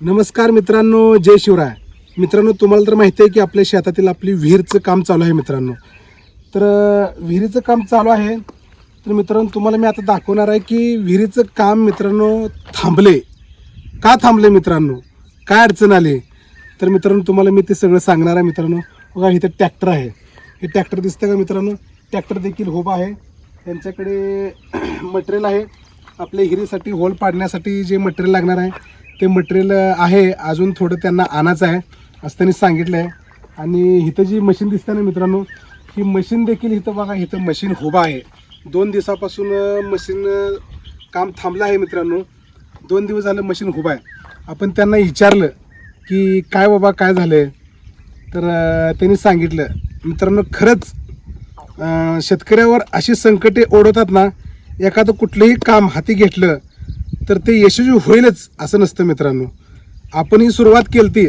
नमस्कार मित्रांनो जय शिवराय. मित्रांनो तुम्हाला तर माहिती आहे की आपल्या शेतातील आपली विहीरचं काम चालू आहे मित्रांनो. तर विहिरीचं काम चालू आहे. तर मित्रांनो तुम्हाला मी आता दाखवणार आहे की विहिरीचं काम मित्रांनो थांबले. का थांबले मित्रांनो? काय अडचण आली? तर मित्रांनो तुम्हाला मी ते सगळं सांगणार आहे मित्रांनो. बघा इथं ट्रॅक्टर आहे. हे ट्रॅक्टर दिसतं का मित्रांनो? ट्रॅक्टर देखील होप आहे. त्यांच्याकडे मटेरियल आहे. आपल्या हिरीसाठी होल पाडण्यासाठी जे मटेरियल लागणार आहे ते मटेरियल आहे अजून थोडं त्यांना आणायचं आहे असं त्यांनी सांगितलं आहे आणि इथं जी मशीन दिसते ना मित्रांनो ही मशीन देखील इथं बघा इथं मशीन उभा आहे. दोन दिवसापासून मशीन काम थांबलं आहे मित्रांनो. दोन दिवस झालं मशीन उभा आहे. आपण त्यांना विचारलं की काय बाबा काय झालं आहे तर त्यांनी सांगितलं मित्रांनो खरंच शेतकऱ्यावर अशी संकटे ओढवतात ना एखादं कुठलंही काम हाती घेतलं तर ते यशस्वी होईलच असं नसतं मित्रांनो. आपण ही सुरुवात केली ती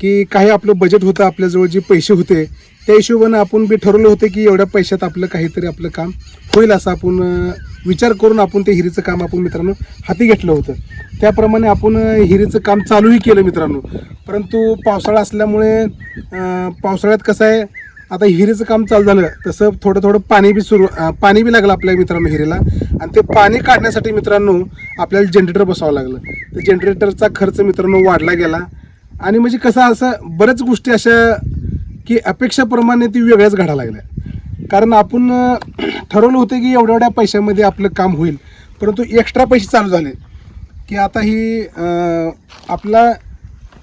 की काही आपलं बजेट होतं आपल्याजवळ जे पैसे होते त्या हिशोबानं आपण बी ठरवलं होतं की एवढ्या पैशात आपलं काहीतरी आपलं काम होईल असं आपण विचार करून आपण ते हिरीचं काम आपण मित्रांनो हाती घेतलं होतं. त्याप्रमाणे आपण हिरीचं काम चालूही केलं मित्रांनो. परंतु पावसाळा असल्यामुळे पावसाळ्यात कसं आहे आता हिरीचं काम चालू झालं. तसं थोडं थोडं पाणी बी सुरू पाणी बी लागलं आपल्या मित्रांनो हिरीला. आणि ते पाणी काढण्यासाठी मित्रांनो आपल्याला जनरेटर बसावं लागलं. तर जनरेटरचा खर्च मित्रांनो वाढला गेला. आणि म्हणजे कसं असं बऱ्याच गोष्टी अशा की अपेक्षाप्रमाणे ती वेगळ्याच घडा लागल्या. कारण आपण ठरवलं होतं की एवढ्या एवढ्या पैशामध्ये आपलं काम होईल. परंतु एक्स्ट्रा पैसे चालू झाले. की आता ही आपला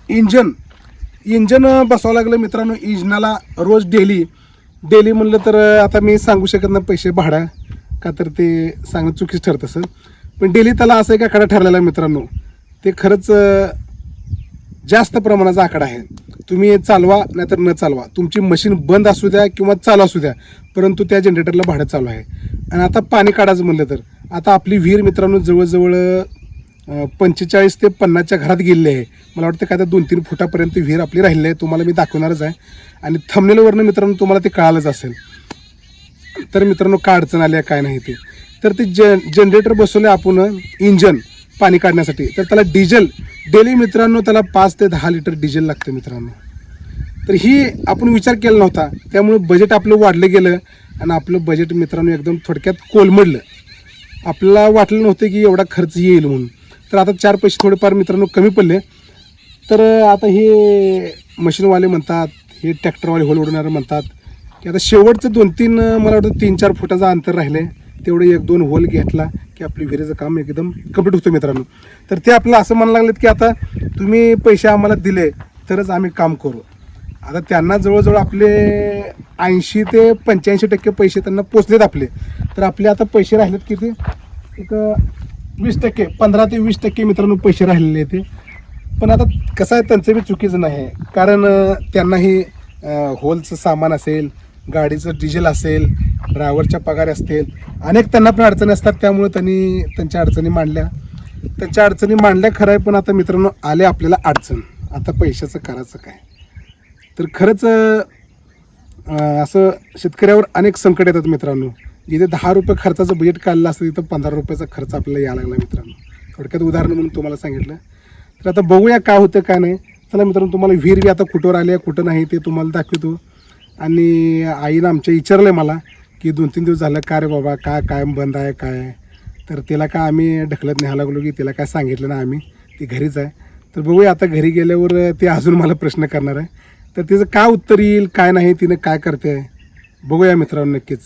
इंजन इंजन बसावं लागलं मित्रांनो इंजनाला रोज डेली डेली म्हणलं तर आता मी सांगू शकत नाही पैसे भाडा का तर ते सांगणं चुकीच ठरत सर पण डेली त्याला असं एक आकडा ठरलेला आहे मित्रांनो. ते खरंच जास्त प्रमाणाचा आकडा आहे. तुम्ही चालवा नाहीतर न चालवा. तुमची मशीन बंद असू द्या किंवा चालू असू द्या परंतु त्या जनरेटरला भाडं चालू आहे. आणि आता पाणी काढायचं म्हणलं तर आता आपली विहीर मित्रांनो जवळजवळ पंचेचाळीस ते पन्नासच्या घरात गेलेले आहे. मला वाटतं काय तर दोन तीन फुटापर्यंत विहीर आपली राहिली आहे तुम्हाला मी दाखवणारच आहे. आणि थंबनेलवरनं मित्रांनो तुम्हाला ते कळालंच असेल. तर मित्रांनो काय अडचण आली आहे काय नाही ते. तर ते जन जनरेटर बसवले आपण इंजन पाणी काढण्यासाठी. तर त्याला डिझेल डेली मित्रांनो त्याला पाच ते दहा लिटर डिझेल लागतं मित्रांनो. तर ही आपण विचार केला नव्हता. त्यामुळे बजेट आपलं वाढलं गेलं आणि आपलं बजेट मित्रांनो एकदम थोडक्यात कोलमडलं. आपल्याला वाटलं नव्हतं की एवढा खर्च येईल म्हणून. तर आता चार पैसे थोडेफार मित्रांनो कमी पडले. तर आता हे मशीनवाले म्हणतात हे ट्रॅक्टरवाले होल उडवणारे म्हणतात की आता शेवटचं दोन तीन मला वाटतं तीन चार फुटाचं अंतर राहिले. तेवढं एक दोन होल घेतला की आपली विहिरीचं काम एकदम कंप्लीट होतं मित्रांनो. तर ते आपलं असं म्हणायला लागलेत की आता तुम्ही पैसे आम्हाला दिले तरच आम्ही काम करू. आता त्यांना जवळजवळ आपले ऐंशी ते पंच्याऐंशी टक्के पैसे त्यांना पोचलेत आपले. तर आपले आता पैसे राहिलेत किती? एक वीस टक्के पंधरा ते वीस टक्के मित्रांनो पैसे राहिलेले ते पण आता कसं आहे त्यांचं बी चुकीचं नाही. कारण त्यांनाही होलचं सामान असेल गाडीचं डिझेल असेल ड्रायव्हरच्या पगार असतील अनेक त्यांना पण अडचणी असतात. त्यामुळे त्यांनी त्यांच्या अडचणी मांडल्या. त्यांच्या अडचणी मांडल्या खरं आहे पण आता मित्रांनो आले आपल्याला अडचण. आता पैशाचं करायचं काय? तर खरंच असं शेतकऱ्यावर अनेक संकट येतात मित्रांनो. जिथे दहा रुपये खर्चाचं बजेट काढलं असतं तिथं पंधरा रुपयाचा खर्च आपल्याला यायला लागला मित्रांनो. थोडक्यात उदाहरण म्हणून तुम्हाला सांगितलं. तर आता बघूया काय होतं काय नाही. चला मित्रांनो तुम्हाला विहीर बी आता कुठवर आली आहे कुठं नाही ते तुम्हाला दाखवतो. आणि आईनं आमच्या विचारलं मला की दोन तीन दिवस झालं का रे बाबा काय काय बंद आहे काय तर तिला काय आम्ही ढकलत न्यायला लागलो की तिला काय सांगितलं ना आम्ही ती घरीच आहे. तर बघूया आता घरी गेल्यावर ते अजून मला प्रश्न करणार आहे. तर तिचं काय उत्तर येईल काय नाही तिनं काय करते बघूया मित्रांनो नक्कीच.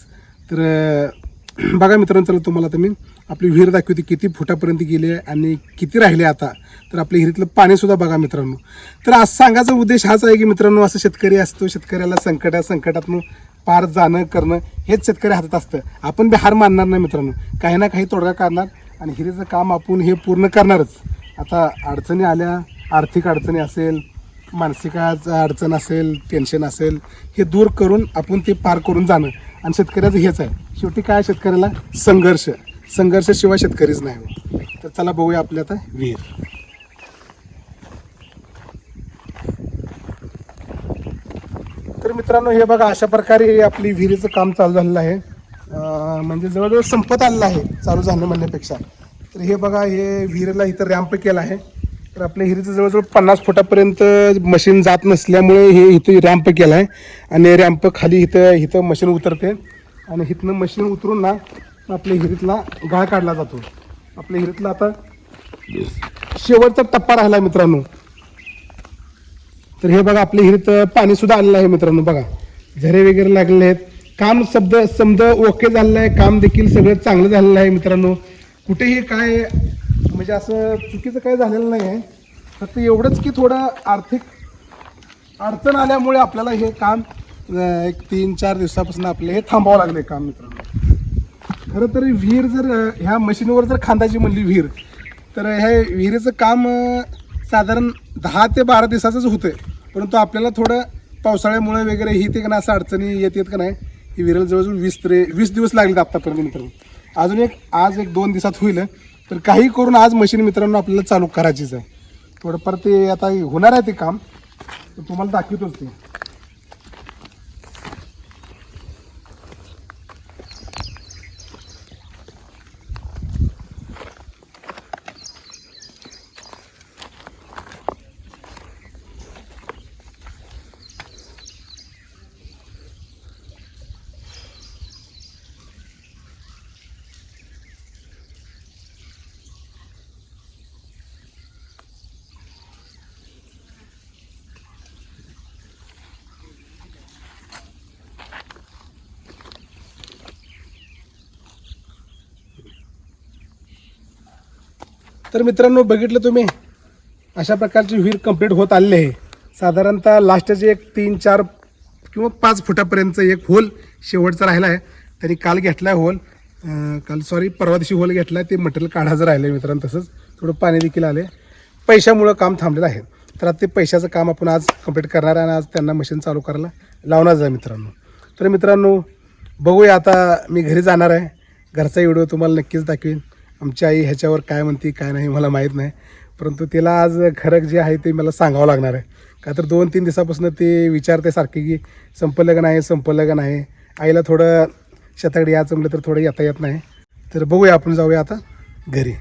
तर बघा मित्रांनो चला तुम्हाला तर मी आपली विहीर दाखवते किती फुटापर्यंत गेली आहे आणि किती राहिले आता. तर आपल्या विहिरीतलं पाणीसुद्धा बघा मित्रांनो. तर आज सांगायचा उद्देश हाच आहे की मित्रांनो असं शेतकरी असतो शेतकऱ्याला संकट संकटातून पार जाणं करणं हेच शेतकरी हातात असतं. आपण बी हार मानणार नाही मित्रांनो. काही ना काही तोडगा काढणार आणि हिरीचं काम आपण हे पूर्ण करणारच. आता अडचणी आल्या आर्थिक अडचणी असेल मानसिक अडचण असेल टेन्शन असेल हे दूर करून आपण ते पार करून जाणं. आणि शेतकऱ्याचं हेच आहे. शेवटी काय शेतकऱ्याला? संघर्ष. संघर्षाशिवाय शेतकरीच नाही हो. तर चला बघूया आपल्या आता विहीर तर मित्रांनो हे बघा अशा प्रकारे आपली विहिरीचं काम चालू झालेलं आहे. म्हणजे जवळजवळ संपत आलेलं आहे चालू झालं म्हणण्यापेक्षा. तर हे बघा हे विहिरीला इथं रॅम्प केला आहे. तर आपल्या हिरीचं जवळजवळ पन्नास फुटापर्यंत मशीन जात नसल्यामुळे हे इथं रॅम्प केला आहे आणि रॅम्प खाली इथं इथं मशीन उतरते. आणि इथनं मशीन उतरून ना आपल्या हिरीतला गाळ काढला जातो. आपल्या हिरीतला आता शेवटचा टप्पा राहिला आहे मित्रांनो. तर हे बघा आपल्या हिरीत पाणीसुद्धा आलेलं आहे मित्रांनो. बघा झरे वगैरे लागलेले आहेत. काम शब्द समज ओके झालेलं आहे. काम देखील सगळं चांगलं झालेलं आहे मित्रांनो. कुठेही काय म्हणजे असं चुकीचं काही झालेलं नाही आहे. फक्त एवढंच की थोडं आर्थिक अडचण आल्यामुळे आपल्याला हे काम अं, एक तीन चार दिवसापासून आपले हे थांबावं लागलं काम मित्रांनो. खरं तर विहीर जर अं, ह्या मशीनवर जर खांदाची म्हणली विहीर तर ह्या विहिरीचं काम अं, साधारण दहा ते बारा दिवसाचंच होतं परंतु आपल्याला थोडं पावसाळ्यामुळे वगैरे ही ते का नाही असं अडचणी येत येत का नाही ही विहिरीला जवळजवळ वीस ते वीस दिवस लागलेत आत्तापर्यंत मित्रांनो. अजून एक आज एक दोन दिवसात होईल. तर काही करून आज मशीन मित्रांनो आपल्याला चालू करायचीच आहे. थोडंफार ते आता होणार आहे ते काम. तर तुम्हाला दाखवतोच ते. तर मित्रांनो बघितलं तुम्ही? अशा प्रकारची विहीर कंप्लीट होत आलेली आहे. साधारणतः लास्टचे एक तीन चार किंवा पाच फुटापर्यंतचं एक होल शेवटचा राहिला आहे. त्यांनी काल घेतला आहे होल काल सॉरी परवा दिवशी होल घेतला आहे ते मटेरियल काढायचं राहिलं आहे मित्रांनो तसंच. थोडं पाणी देखील आले पैशामुळं काम थांबलेलं आहे. तर आता ते पैशाचं काम आपण आज कंप्लीट करणार आहे आणि आज त्यांना मशीन चालू करायला लावणार आहे मित्रांनो. तर मित्रांनो बघूया आता मी घरी जाणार आहे. घरचा व्हिडिओ तुम्हाला नक्कीच दाखवेन. आमची आई ह्याच्यावर काय म्हणते काय नाही मला माहीत नाही. परंतु तिला आज खरं जे आहे ते मला सांगावं लागणार आहे. का तर दोन तीन दिवसापासून ते विचारते सारखे की संपलं का नाही संपलं का नाही? आईला थोडं शेताकडे यायचं म्हणलं तर थोडं येता येत नाही. तर बघूया आपण जाऊया आता घरी.